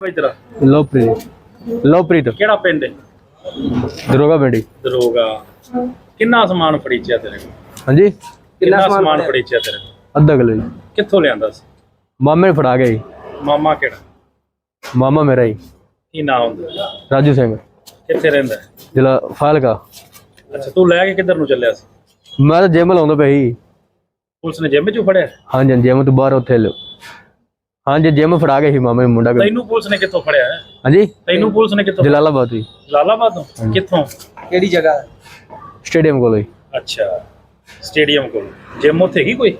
ਭਾਈ ਤੇਰਾ? ਲੋਪ੍ਰੀਤ ਲੋਪ੍ਰੀਤ ਕਿਹੜਾ ਪਿੰਡ? ਹੈ ਦਰੋਗਾ ਪਿੰਡੀ ਦਰੋਗਾ। ਕਿੰਨਾ ਸਮਾਨ ਫੜੀਚਿਆ ਤੇਰੇ ਕੋਲ? ਹਾਂਜੀ? ਕਿੰਨਾ ਸਮਾਨ ਫੜੀਚਿਆ ਤੇਰੇ ਕੋਲ? ਅੱਧਾ ਕਿਲੋ ਜੀ। ਕਿੱਥੋਂ ਲਿਆਂਦਾ ਸੀ? ਮਾਮੇ ਨੇ ਫੜਾ ਗਿਆ ਜੀ ਮਾਮਾ ਕਿਹੜਾ? ਮਾਮਾ ਮੇਰਾ ਜੀ ਕੀ ਨਾਮ ਹੁੰਦਾ? ਰਾਜੂ ਸਿੰਘ। ਕਿੱਥੇ ਰਹਿੰਦਾ? ਹੈ? ਜ਼ਿਲ੍ਹਾ ਫਾਲਕਾ। ਅੱਛਾ ਤੂੰ ਲੈ ਕੇ ਕਿੱਧਰ ਨੂੰ ਚੱਲਿਆ ਸੀ? ਮੈਂ ਤਾਂ ਜਿਮ ਲਾਉਂਦਾ ਪਿਆ ਸੀ। ਪੁਲਿਸ ਨੇ ਜਿੰਮ 'ਚੋਂ ਫੜਿਆ? ਹਾਂਜੀ ਜਿਮ ਤੋਂ ਬਾਹਰ ਉੱਥੇ ਲੋ ਹਾਂਜੀ ਜਿਮ ਫੜਾ ਗਿਆ ਸੀ ਮਾਮੇ ਨੂੰ ਮੁੰਡਾ। ਤੈਨੂੰ ਪੁਲਿਸ ਨੇ ਕਿੱਥੋਂ ਫੜਿਆ ਹੈ? ਹਾਂਜੀ। ਤੈਨੂੰ ਪੁਲਿਸ ਨੇ ਕਿੱਥੋਂ ਜਲਾਲਾਬਾਦ ਜੀ। ਜਲਾਲਾਬਾਦ ਤੋਂ? ਕਿੱਥੋਂ? ਕਿਹੜੀ ਜਗ੍ਹਾ? ਸਟੇਡੀਅਮ ਕੋਲ ਜੀ। ਅੱਛਾ ਸਟੇਡੀਅਮ ਕੋਲ। ਜਿਮ ਉੱਥੇ ਹੈਗੀ ਕੋਈ?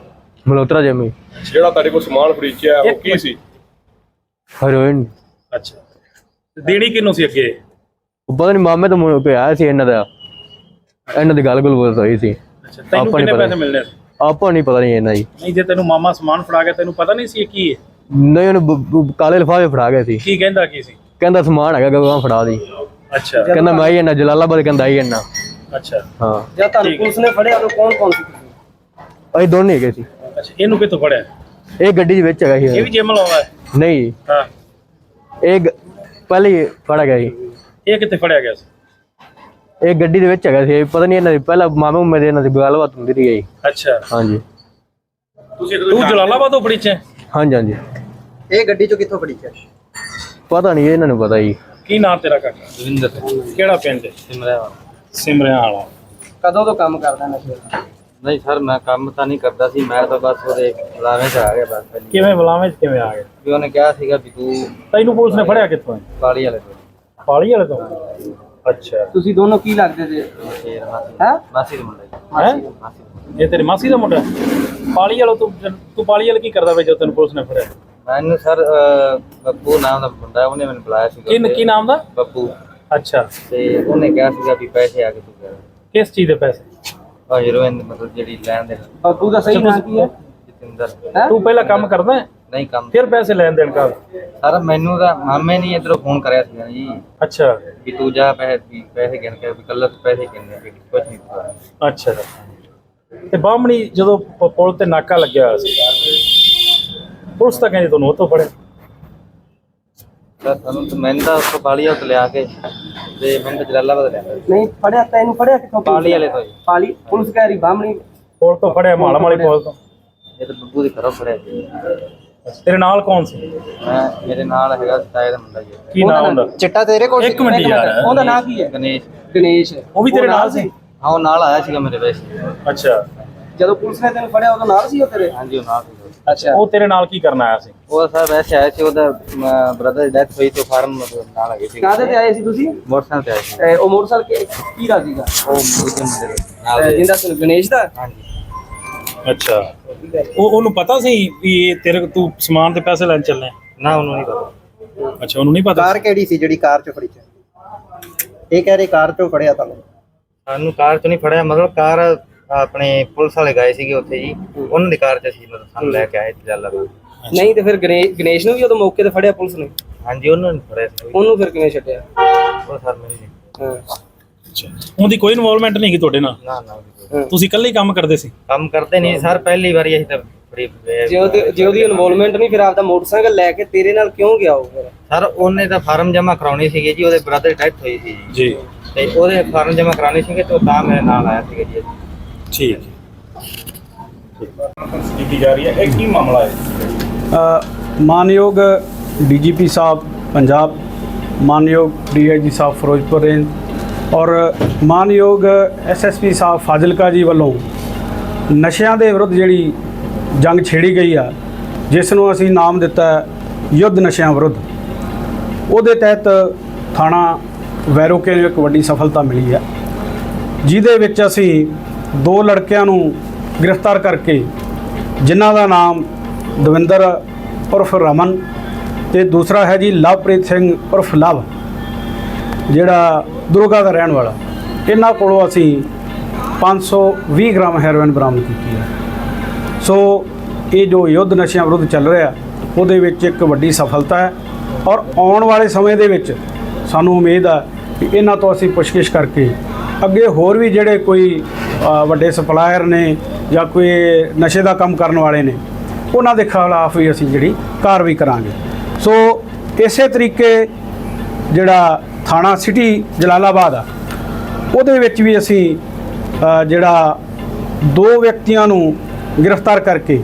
ਮਲੋਤਰਾ ਜਿਮ ਜੀ। ਜਿਹੜਾ ਤੁਹਾਡੇ ਕੋਲ ਸਮਾਨ ਫਰੀਚਿਆ ਉਹ ਕੀ ਸੀ? ਹੈਰੋਇਨ। ਅੱਛਾ। ਤੇ ਦੇਣੀ ਕਿਹਨੂੰ ਸੀ ਅੱਗੇ? ਉਹ ਪਤਾ ਨਹੀਂ ਮਾਮੇ ਤੋਂ ਮੁੰਡੇ ਕੋਈ ਆਇਆ ਸੀ ਇਹਨਾਂ ਦਾ। ਇਹਨਾਂ ਦੀ ਗੱਲ ਗੁੱਲ ਬੋਲ ਹੋਈ ਸੀ। ਅੱਛਾ ਤੈਨੂੰ ਆਪਾਂ ਨੀ ਕਿੰਨੇ ਪਤਾ। ਪੈਸੇ ਮਿਲਨੇ ਸੀ? ਆਪਾਂ ਨਹੀਂ ਪਤਾ ਨਹੀਂ ਇਹਨਾਂ ਜੀ ਨਹੀਂ ਜੇ ਤੈਨੂੰ ਮਾਮਾ ਸਮਾਨ ਫੜਾ ਗਿਆ ਤੈਨੂੰ ਪਤਾ ਨਹੀਂ ਸੀ ਇਹ ਕੀ ਹੈ। ਨਹੀਂ ਉਹਨੂੰ ਬ- ਬ- ਕਾਲੇ ਲਿਫਾਫੇ ਫੜਾ ਗਿਆ ਸੀ। ਕੀ ਕਹਿੰਦਾ ਕੀ ਸੀ? ਕਹਿੰਦਾ ਸਮਾਨ ਹੈਗਾ ਗਵਾਂ ਫੜਾ ਦੀ। ਅੱਛਾ। ਕਹਿੰਦਾ ਮੈਂ ਹੀ ਇਹਨਾਂ ਜਲਾਲਾਬਾਦ ਕਹਿੰਦਾ ਆਈ ਇਹਨਾਂ ਅੱਛਾ। ਹਾਂ। ਜਦ ਤੁਹਾਨੂੰ ਪੁਲਿਸ ਨੇ ਫੜਿਆ ਉਦੋਂ ਕੌਣ ਕੌਣ ਸੀ ਤੁਸੀਂ? ਅਸੀਂ ਦੋਨੇ ਹੈਗੇ ਸੀ। ਅੱਛਾ ਇਹਨੂੰ ਕਿੱਥੋਂ ਫੜਿਆ? ਇਹ ਗੱਡੀ ਦੇ ਵਿੱਚ ਹੈਗਾ ਇਹ ਸੀ ਵੀ ਜਿਮ ਲਾਉਂਦਾ ਹੈ? ਨਹੀਂ। ਹਾਂ। ਇਹ ਗ- ਪਹਿਲੇ ਹੀ ਫੜਾ ਗਿਆ ਸੀ। ਇਹ ਕਿੱਥੇ ਫੜਿਆ ਗਿਆ ਸੀ? ਇਹ ਗੱਡੀ ਦੇ ਵਿੱਚ ਹੈਗਾ ਸੀ। ਪਤਾ ਨਹੀਂ ਇਹਨਾਂ ਦੀ ਪਹਿਲਾਂ ਮਾਮੇ ਮੇਰੇ ਇਹਨਾਂ ਦੀ ਗੱਲਬਾਤ ਹੁੰਦੀ ਰਹੀ ਹੈ ਜੀ। ਅੱਛਾ। ਹਾਂਜੀ। ਤੂੰ ਜਲਾਲਾਬਾਦ ਫੜੀ ਚ ਹਾਂਜੀ ਹਾਂਜੀ। ਇਹ ਗੱਡੀ ਚੋਂ ਕਿੱਥੋਂ ਫੜੀ ਹੈ? ਪਤਾ ਨਹੀਂ ਇਹਨਾਂ ਨੂੰ ਪਤਾ ਜੀ। ਕੀ ਨਾਮ ਤੇਰਾ ਕਾਕਾ? ਰਵਿੰਦਰ ਕਿਹੜਾ ਪਿੰਡ? ਹੈ ਸਿਮਰਿਆ ਸਿਮਰਿਆਂ ਵਾਲਾ ਕਦੋਂ ਤੋਂ ਕੰਮ ਕਰਦਾ ਨਸ਼ੇ ਦਾ? ਨਹੀਂ ਸਰ ਮੈਂ ਕੰਮ ਤਾਂ ਨਹੀਂ ਕਰਦਾ ਸੀ ਮੈਂ ਤਾਂ ਬਸ ਉਹਦੇ ਲਾਵੇਂ ਚ ਆ ਗਿਆ ਬਸ ਪਹਿਲੀ ਕਿਵੇਂ ਬੁਲਾਵੇਂ ਚ ਕਿਵੇਂ ਆ ਗਏ ਵੀ ਉਹਨੇ ਕਿਹਾ ਸੀਗਾ ਵੀ ਤੂੰ ਤੈਨੂੰ ਪੁਲਿਸ ਨੇ ਫੜਿਆ ਕਿੱਥੋਂ? ਹੈ? ਕਾਲੀ ਵਾਲੇ ਤੋਂ। ਪਾਲੀ ਵਾਲੇ ਤੋਂ? ਅੱਛਾ। ਤੁਸੀਂ ਦੋਨੋਂ ਕੀ ਲੱਗਦੇ ਸੀ ਸ਼ੇਰ ਮਾਸੀ ਹੈ? ਮਾਸੀ ਦੇ ਮੁੰਡੇ ਹੈ? ਮਾਸੀ ਦੇ। ਇਹ ਤੇਰੀ ਮਾਸੀ ਦਾ ਮੁੰਡਾ? ਹੈ? ਪਾਲੀ ਵਾਲਾ ਤੂੰ ਤੂੰ ਪਾਲੀ ਵਾਲਾ ਕੀ ਕਰਦਾ ਵੇ ਜਦੋਂ ਤੈਨੂੰ ਪੁਲਿਸ ਨੇ ਫੜਿਆ? ਮੈਨੂੰ ਸਰ ਬੱਬੂ ਨਾਮ ਦਾ ਮੁੰਡਾ ਉਹਨੇ ਮੈਨੂੰ ਬੁਲਾਇਆ ਸੀਗਾ ਕੀ ਕੀ ਨਾਮ ਦਾ? ਬੱਬੂ। ਅੱਛਾ। ਤੇ ਉਹਨੇ ਕਿਹਾ ਸੀਗਾ ਵੀ ਪੈਸੇ ਆ ਕੇ ਤੂੰ ਕਰ। ਕਿਸ ਚੀਜ਼ ਦੇ ਪੈਸੇ? ਉਹ ਹੀਰੋਇਨ ਮਤਲਬ ਜਿਹੜੀ ਲੈਣ ਦੇ ਬੱਬੂ ਦਾ ਸਹੀ ਨਾਮ ਕੀ ਹੈ? ਜਤਿੰਦਰ। ਤੂੰ ਪਹਿਲਾਂ ਕੰਮ ਕਰਦਾ ਹੈ? ਨਹੀਂ ਕੰਮ ਫਿਰ ਪੈਸੇ ਲੈਣ ਦੇਣ ਕਰ ਸਰ ਮੈਨੂੰ ਤਾਂ ਮਾਮੇ ਨੇ ਇਧਰੋਂ ਫੋਨ ਕਰਿਆ ਸੀਗਾ ਜੀ। ਅੱਛਾ। ਵੀ ਤੂੰ ਜਾ ਪੈਸੇ ਪੈਸੇ ਗਿਣ ਕੇ ਵੀ ਕੱਲ੍ਹ ਪੈਸੇ ਗਿਣਨੇ ਆ, ਵੀ ਕੁਛ ਨਹੀਂ ਪਤਾ ਅੱਛਾ। ਤੇ ਬਾਹਮਣੀ ਜਦੋਂ ਪੁਲ ਤੇ ਨਾਕਾ ਲੱਗਿਆ ਹੋਇਆ ਸੀ ਪੁਲਿਸ ਤਾਂ ਕਹਿੰਦੀ ਤੁਹਾਨੂੰ ਉੱਥੋਂ ਫੜਿਆ। ਸਰ ਸਾਨੂੰ ਤਾਂ ਮੈਨੂੰ ਤਾਂ ਉੱਥੋਂ ਬਾਲੀਆ ਤੋਂ ਲਿਆ ਕੇ ਤੇ ਮੈਨੂੰ ਤਾਂ ਜਲਾਲਾਬਾਦ ਲਿਆ। ਨਹੀਂ ਫੜਿਆ ਤੈਨੂੰ ਫੜਿਆ ਕਿੱਥੋਂ? ਪੁਲਿਸ ਪਾਲੀ ਨੇ? ਵਾਲੇ ਤੋਂ ਜੀ। ਪਾਲੀ ਪੁਲਿਸ ਕਹਿ ਰਹੀ ਬਾਹਮਣੀ। ਪੁਲ ਤੋਂ ਫੜਿਆ ਮਾਲਮ ਵਾਲੀ ਪੁਲ ਤੋਂ। ਇਹ ਤਾਂ ਬੱਬੂ ਦੇ ਘਰੋਂ ਫੜਿਆ ਜੀ। ਤੇਰੇ ਨਾਲ ਕੌਣ ਸੀ? ਮੈਂ ਮੇਰੇ ਨਾਲ ਹੈਗਾ ਤਾਏ ਦਾ ਮੁੰਡਾ ਜੀ। ਕੀ ਨਾਮ ਹੁੰਦਾ ਚਿੱਟਾ ਤੇਰੇ ਕੋਲ ਇੱਕ ਮਿੰਟ ਯਾਰ। ਉਹਦਾ ਨਾਮ ਕੀ ਹੈ? ਗਣੇਸ਼। ਗਣੇਸ਼। ਉਹ ਵੀ ਤੇਰੇ ਨਾਲ ਸੀ? ਹਾਂ ਉਹ ਨਾਲ ਆਇਆ ਸੀਗਾ ਮੇਰੇ ਵੈਸੇ ਅੱਛਾ। ਜਦੋਂ ਪੁਲਿਸ ਨੇ ਤੈਨੂੰ ਫੜਿਆ ਉਦੋਂ ਨਾਲ ਸੀ ਉਹ ਤੇਰੇ? ਹਾਂਜੀ ਉਹ ਨਾਲ ਸੀਗਾ ਅੱਛਾ। ਉਹ ਤੇਰੇ ਨਾਲ ਕੀ ਕਰਨ ਆਇਆ ਸੀ? ਉਹ ਸਰ ਵੈਸੇ ਆਇਆ ਸੀ ਉਹਦਾ ਬ੍ਰਦਰ ਦੀ ਡੈਥ ਹੋਈ ਤੇ ਫਾਰਮ ਨਾਲ ਆ ਗਏ ਸੀ। ਕਾਹਦੇ ਤੇ ਆਏ ਸੀ ਤੁਸੀਂ? ਮੋਟਰਸਾਈਕਲ ਤੇ ਆਏ ਸੀ। ਉਹ ਮੋਟਰਸਾਈਕਲ ਕਿ- ਦਾ ਸੀਗਾ? ਉਹ ਦੇ ਨਾਲ। ਜਿੰਦਾ ਤੈਨੂੰ ਗਣੇਸ਼ ਦਾ? ਹਾਂਜੀ। ਅੱਛਾ। ਉਹ ਉਹਨੂੰ ਪਤਾ ਸੀ ਵੀ ਇਹ ਤੇਰੇ ਤੂੰ ਸਮਾਨ ਤੇ ਪੈਸੇ ਲੈਣ ਚੱਲੇ? ਨਾ ਉਹਨੂੰ ਨਹੀਂ ਪਤਾ। ਅੱਛਾ ਉਹਨੂੰ ਨਹੀਂ ਪਤਾ? ਕਾਰ ਕਿਹੜੀ ਸੀ ਜਿਹੜੀ ਕਾਰ ਚੋਂ ਫੜੀ ਚ ਇਹ ਕਹਿ ਰਹੇ ਕਾਰ ਚੋਂ ਫੜਿਆ ਤੁਹਾਨੂੰ। ਸਾਨੂੰ ਕਾਰ ਚ ਨਹੀਂ ਫੜਿਆ ਮਤਲਬ ਕਾਰ ਆਪਣੇ ਪੁਲਿਸ ਵਾਲੇ ਗਏ ਸੀਗੇ ਉੱਥੇ ਜੀ ਉਹਨਾਂ ਦੀ ਕਾਰ ਚ ਸੀ ਮਤਲਬ ਸਾਨੂੰ ਲੈ ਕੇ ਆਏ ਜਲਾਲਾਬਾਦ ਨਹੀਂ ਤੇ ਫਿਰ ਗਣੇ- ਗਣੇਸ਼ ਨੂੰ ਵੀ ਉਦੋਂ ਮੌਕੇ ਤੇ ਫੜਿਆ ਪੁਲਿਸ ਨੇ? ਹਾਂਜੀ ਉਹਨਾਂ ਨੇ ਫੜਿਆ ਸੀ। ਉਹਨੂੰ ਫਿਰ ਕਿਵੇਂ ਛੱਡਿਆ? ਉਹ ਸਰ ਮੈਨੂੰ ਨਹੀਂ ਹਾਂ। ਅੱਛਾ। ਉਹਦੀ ਕੋਈ ਇਨਵੋਲਵਮੈਂਟ ਨਹੀਂ ਹੈਗੀ ਤੁਹਾਡੇ ਨਾਲ? ਨਾ ਨਾ ਉਹਦੀ ਕੋਈ- ਤੁਸੀਂ ਇਕੱਲੇ ਹੀ ਕੰਮ ਕਰਦੇ ਸੀ? ਕੰਮ ਕਰਦੇ ਨਹੀਂ ਸਰ ਪਹਿਲੀ ਵਾਰੀ ਅਸੀਂ ਤਾਂ ਜੇ ਉਹਦੀ ਜੇ ਉਹਦੀ ਇਨਵੋਲਵਮੈਂਟ ਨਹੀਂ ਫਿਰ ਆਪਦਾ ਮੋਟਰਸਾਈਕਲ ਲੈ ਕੇ ਤੇਰੇ ਨਾਲ ਕਿਉਂ ਗਿਆ ਉਹ ਫਿਰ? ਸਰ ਉਹਨੇ ਤਾਂ ਫਾਰਮ ਜਮ੍ਹਾਂ ਕਰਾਉਣੀ ਸੀਗੀ ਜੀ ਉਹਦੇ ਬ੍ਰਦਰ ਡੈਥ ਹੋਈ ਸੀ ਜੀ। ਜੀ। ਤੇ ਉਹਦੇ ਫਾਰਮ ਜਮ੍ਹਾਂ ਕਰਾਉਣੇ ਸੀਗੇ ਤੇ ਉਹ ਤਾਂ ਮੇਰੇ ਨਾਲ ਆਇਆ ਸੀਗਾ ਜੀ। ਠੀਕ ਕੀਤੀ ਜਾ ਰਹੀ ਹੈ। ਇਹ ਕੀ ਮਾਮਲਾ ਹੈ? ਅ, ਮਾਨਯੋਗ ਡੀਜੀਪੀ ਸਾਹਿਬ ਪੰਜਾਬ ਮਾਨਯੋਗ ਡੀਆਈਜੀ ਸਾਹਿਬ ਫਿਰੋਜ਼ਪੁਰ ਰੇਂਜ ਔਰ ਮਾਨਯੋਗ ਐਸਐਸਪੀ ਸਾਹਿਬ ਫਾਜ਼ਿਲਕਾ ਜੀ ਵੱਲੋਂ ਨਸ਼ਿਆਂ ਦੇ ਵਿਰੁੱਧ ਜਿਹੜੀ ਜੰਗ ਛੇੜੀ ਗਈ ਆ ਜਿਸ ਨੂੰ ਅਸੀਂ ਨਾਮ ਦਿੱਤਾ ਹੈ ਯੁੱਧ ਨਸ਼ਿਆਂ ਵਿਰੁੱਧ। ਉਹਦੇ ਤਹਿਤ ਥਾਣਾ ਵੈਰੋਕੇ ਨੂੰ ਇੱਕ ਵੱਡੀ ਸਫਲਤਾ ਮਿਲੀ ਹੈ। ਜਿਹਦੇ ਵਿੱਚ ਅਸੀਂ ਦੋ ਲੜਕਿਆਂ ਨੂੰ ਗ੍ਰਿਫਤਾਰ ਕਰਕੇ ਜਿਨ੍ਹਾਂ ਦਾ ਨਾਮ ਦਵਿੰਦਰ ਉਰਫ ਰਮਨ ਤੇ ਦੂਸਰਾ ਹੈ ਜੀ ਲਵਪ੍ਰੀਤ ਸਿੰਘ ਉਰਫ ਲਵ, ਜਿਹੜਾ ਦੁਰਗਾ ਦਾ ਰਹਿਣ ਵਾਲਾ। ਇਹਨਾਂ ਕੋਲੋਂ ਅਸੀਂ 520 ਗ੍ਰਾਮ ਹੈਰੋਇਨ ਬਰਾਮਦ ਕੀਤੀ ਹੈ। ਸੋ ਇਹ ਜੋ ਯੁੱਧ ਨਸ਼ਿਆਂ ਵਿਰੁੱਧ ਚੱਲ ਰਿਹਾ, ਉਹਦੇ ਵਿੱਚ ਇੱਕ ਵੱਡੀ ਸਫਲਤਾ ਹੈ ਔਰ ਆਉਣ ਵਾਲੇ ਸਮੇਂ ਦੇ ਵਿੱਚ ਸਾਨੂੰ ਉਮੀਦ ਆ ਕਿ ਇਹਨਾਂ ਤੋਂ ਅਸੀਂ ਪੁੱਛਗਿੱਛ ਕਰਕੇ ਅੱਗੇ ਹੋਰ ਵੀ ਜਿਹੜੇ ਕੋਈ ਵੱਡੇ ਸਪਲਾਇਰ ਨੇ ਜਾਂ ਕੋਈ ਨਸ਼ੇ ਦਾ ਕੰਮ ਕਰਨ ਵਾਲੇ ਨੇ, ਉਹਨਾਂ ਦੇ ਖਿਲਾਫ ਵੀ ਅਸੀਂ ਜਿਹੜੀ ਕਾਰਵਾਈ ਕਰਾਂਗੇ। ਸੋ ਇਸੇ ਤਰੀਕੇ ਜਿਹੜਾ ਥਾਣਾ ਸਿਟੀ ਜਲਾਲਾਬਾਦ ਆ, ਉਹਦੇ ਵਿੱਚ ਵੀ ਅਸੀਂ ਜਿਹੜਾ ਦੋ ਵਿਅਕਤੀਆਂ ਨੂੰ ਗ੍ਰਿਫਤਾਰ ਕਰਕੇ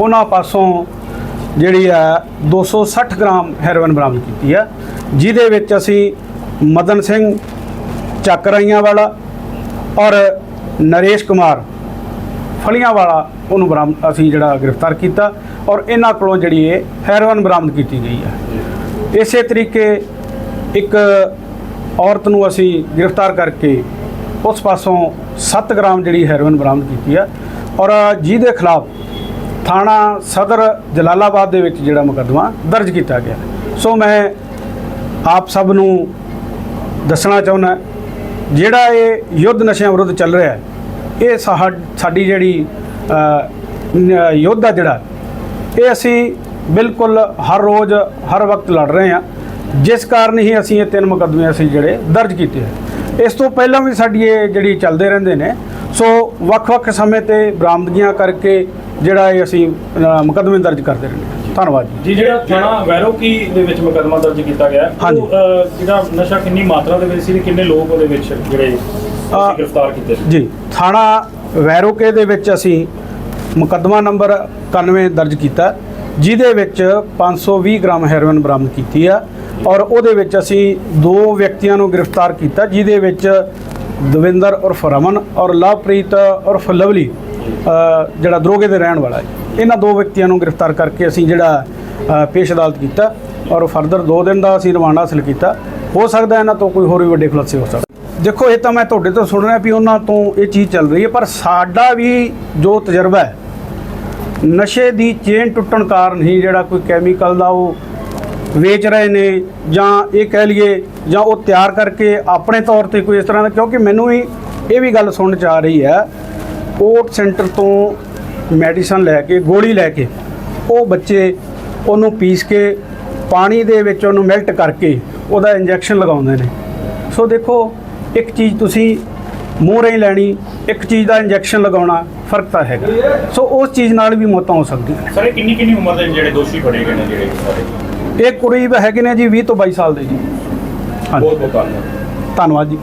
ਉਹਨਾਂ ਪਾਸੋਂ ਜਿਹੜੀ ਆ 260 ਗ੍ਰਾਮ ਹੈਰੋਇਨ ਬਰਾਮਦ ਕੀਤੀ ਆ, ਜਿਹਦੇ ਵਿੱਚ ਅਸੀਂ ਮਦਨ ਸਿੰਘ ਚੱਕਰਾਈਆਂ ਵਾਲਾ ਔਰ ਨਰੇਸ਼ ਕੁਮਾਰ ਫਲੀਆਂ ਵਾਲਾ ਉਹਨੂੰ ਬਰਾਮਦ ਅਸੀਂ ਜਿਹੜਾ ਗ੍ਰਿਫਤਾਰ ਕੀਤਾ ਔਰ ਇਹਨਾਂ ਕੋਲੋਂ ਜਿਹੜੀ ਇਹ ਹੈਰੋਇਨ ਬਰਾਮਦ ਕੀਤੀ ਗਈ ਹੈ। ਇਸੇ ਤਰੀਕੇ ਇੱਕ ਔਰਤ ਨੂੰ ਅਸੀਂ ਗ੍ਰਿਫਤਾਰ ਕਰਕੇ ਉਸ ਪਾਸੋਂ 7 ਗ੍ਰਾਮ ਜਿਹੜੀ ਹੈਰੋਇਨ ਬਰਾਮਦ ਕੀਤੀ ਹੈ ਔਰ ਜਿਹਦੇ ਖਿਲਾਫ ਥਾਣਾ ਸਦਰ ਜਲਾਲਾਬਾਦ ਦੇ ਵਿੱਚ ਜਿਹੜਾ ਮੁਕੱਦਮਾ ਦਰਜ ਕੀਤਾ ਗਿਆ। ਸੋ ਮੈਂ ਆਪ ਸਭ ਨੂੰ ਦੱਸਣਾ ਚਾਹੁੰਦਾ ਜਿਹੜਾ ਇਹ ਯੁੱਧ ਨਸ਼ਿਆਂ ਵਿਰੁੱਧ ਚੱਲ ਰਿਹਾ ਇਹ ਸਾਡੀ ਜਿਹੜੀ ਅ, ਯੁੱਧ ਆ ਜਿਹੜਾ ਇਹ ਅਸੀਂ ਬਿਲਕੁਲ ਹਰ ਰੋਜ਼ ਹਰ ਵਕਤ ਲੜ ਰਹੇ ਹਾਂ। ਜਿਸ ਕਾਰਨ ਹੀ ਅਸੀਂ ਇਹ ਤਿੰਨ ਮੁਕੱਦਮੇ ਅਸੀਂ ਜਿਹੜੇ ਦਰਜ ਕੀਤੇ ਹੈ ਇਸ ਤੋਂ ਪਹਿਲਾਂ ਵੀ ਸਾਡੀ ਇਹ ਜਿਹੜੀ ਚੱਲਦੇ ਰਹਿੰਦੇ ਨੇ ਸੋ ਵੱਖ-ਵੱਖ ਸਮੇਂ ਤੇ ਬਰਾਮਦਗੀਆਂ ਕਰਕੇ ਜਿਹੜਾ ਇਹ ਅਸੀਂ ਅ, ਮੁਕੱਦਮੇ ਦਰਜ ਕਰਦੇ ਰਹਿੰਦੇ ਹਾਂ। ਧੰਨਵਾਦ ਜੀ। ਜਿਹੜਾ ਥਾਣਾ ਵੈਰੋਕੀ ਦੇ ਵਿੱਚ ਮੁਕੱਦਮਾ ਦਰਜ ਕੀਤਾ ਗਿਆ ਹਾਂਜੀ। ਉਹ ਜਿਹੜਾ ਨਸ਼ਾ ਕਿੰਨੀ ਮਾਤਰਾ ਦੇ ਵਿੱਚ ਸੀ ਤੇ ਕਿੰਨੇ ਲੋਕ ਉਹਦੇ ਵਿੱਚ ਜਿਹੜੇ ਅਸੀਂ ਗ੍ਰਿਫਤਾਰ ਕੀਤੇ ਸੀ? ਜੀ ਥਾਣਾ ਵੈਰੋਕੇ ਦੇ ਵਿੱਚ ਅਸੀਂ ਮੁਕੱਦਮਾ ਨੰਬਰ 91 ਦਰਜ ਕੀਤਾ ਜਿਹਦੇ ਵਿੱਚ 520 ਗ੍ਰਾਮ ਹੈਰੋਇਨ ਬਰਾਮਦ ਕੀਤੀ ਆ ਔਰ ਉਹਦੇ ਵਿੱਚ ਅਸੀਂ ਦੋ ਵਿਅਕਤੀਆਂ ਨੂੰ ਗ੍ਰਿਫਤਾਰ ਕੀਤਾ ਜਿਹਦੇ ਵਿੱਚ ਦਵਿੰਦਰ ਉਰਫ ਰਮਨ ਔਰ ਲਵਪ੍ਰੀਤ ਉਰਫ ਲਵਲੀ ਅ, ਜਿਹੜਾ ਦਰੋਗੇ ਦੇ ਰਹਿਣ ਵਾਲਾ ਹੈ। ਇਹਨਾਂ ਦੋ ਵਿਅਕਤੀਆਂ ਨੂੰ ਗ੍ਰਿਫਤਾਰ ਕਰਕੇ ਅਸੀਂ ਜਿਹੜਾ ਪੇਸ਼ ਅਦਾਲਤ ਕੀਤਾ ਔਰ ਫਰਦਰ 2 ਦਿਨ ਦਾ ਅਸੀਂ ਰਿਮਾਂਡ ਹਾਸਲ ਕੀਤਾ। ਹੋ ਸਕਦਾ ਇਹਨਾਂ ਤੋਂ ਕੋਈ ਹੋਰ ਵੀ ਵੱਡੇ ਖੁਲਾਸੇ ਹੋ ਸਕਦੇ। ਦੇਖੋ, ਇਹ ਤਾਂ ਮੈਂ ਤੁਹਾਡੇ ਤੋਂ ਸੁਣ ਰਿਹਾ ਵੀ ਉਹਨਾਂ ਤੋਂ ਇਹ ਚੀਜ਼ ਚੱਲ ਰਹੀ ਹੈ, ਪਰ ਸਾਡਾ ਵੀ ਜੋ ਤਜਰਬਾ ਹੈ, ਨਸ਼ੇ ਦੀ ਚੇਨ ਟੁੱਟਣ ਕਾਰਨ ਹੀ ਜਿਹੜਾ ਕੋਈ ਕੈਮੀਕਲ ਦਾ ਉਹ ਵੇਚ ਰਹੇ ਨੇ ਜਾਂ ਇਹ ਕਹਿ ਲਈਏ ਜਾਂ ਉਹ ਤਿਆਰ ਕਰਕੇ ਆਪਣੇ ਤੌਰ ਤੇ ਕੋਈ ਇਸ ਤਰ੍ਹਾਂ ਦਾ, ਕਿਉਂਕਿ ਮੈਨੂੰ ਵੀ ਇਹ ਵੀ ਗੱਲ ਸੁਣਨ ਚ ਆ ਰਹੀ ਹੈ ਓਟ ਸੈਂਟਰ ਤੋਂ ਮੈਡੀਸਨ ਲੈ ਕੇ ਗੋਲੀ ਲੈ ਕੇ ਉਹ ਬੱਚੇ ਉਹਨੂੰ ਪੀਸ ਕੇ ਪਾਣੀ ਦੇ ਵਿੱਚ ਉਹਨੂੰ ਮੈਲਟ ਕਰਕੇ ਉਹਦਾ ਇੰਜੈਕਸ਼ਨ ਲਗਾਉਂਦੇ ਨੇ। ਸੋ ਦੇਖੋ ਇੱਕ ਚੀਜ਼ ਤੁਸੀਂ ਮੂੰਹ ਰਹੀ ਲੈਣੀ ਇੱਕ ਚੀਜ਼ ਦਾ ਇੰਜੈਕਸ਼ਨ ਲਗਾਉਣਾ ਫ਼ਰਕ ਤਾਂ ਹੈਗਾ। ਸੋ ਉਸ ਚੀਜ਼ ਨਾਲ ਵੀ ਮੌਤਾਂ ਹੋ ਸਕਦੀਆਂ ਨੇ। ਸਰ ਕਿੰਨੀ ਕਿੰਨੀ ਉਮਰ ਦੇ ਜਿਹੜੇ ਦੋਸ਼ੀ ਫੜੇ ਗਏ ਨੇ ਜਿਹੜੇ ਸਾਰੇ? ਇਹ ਕੁੜੀ ਹੈਗੇ ਨੇ ਜੀ 20 ਤੋਂ 22 ਸਾਲ ਦੇ ਜੀ। ਹਾਂਜੀ। ਬਹੁਤ ਬਹੁਤ ਧੰਨਵਾਦ। ਧੰਨਵਾਦ ਜੀ।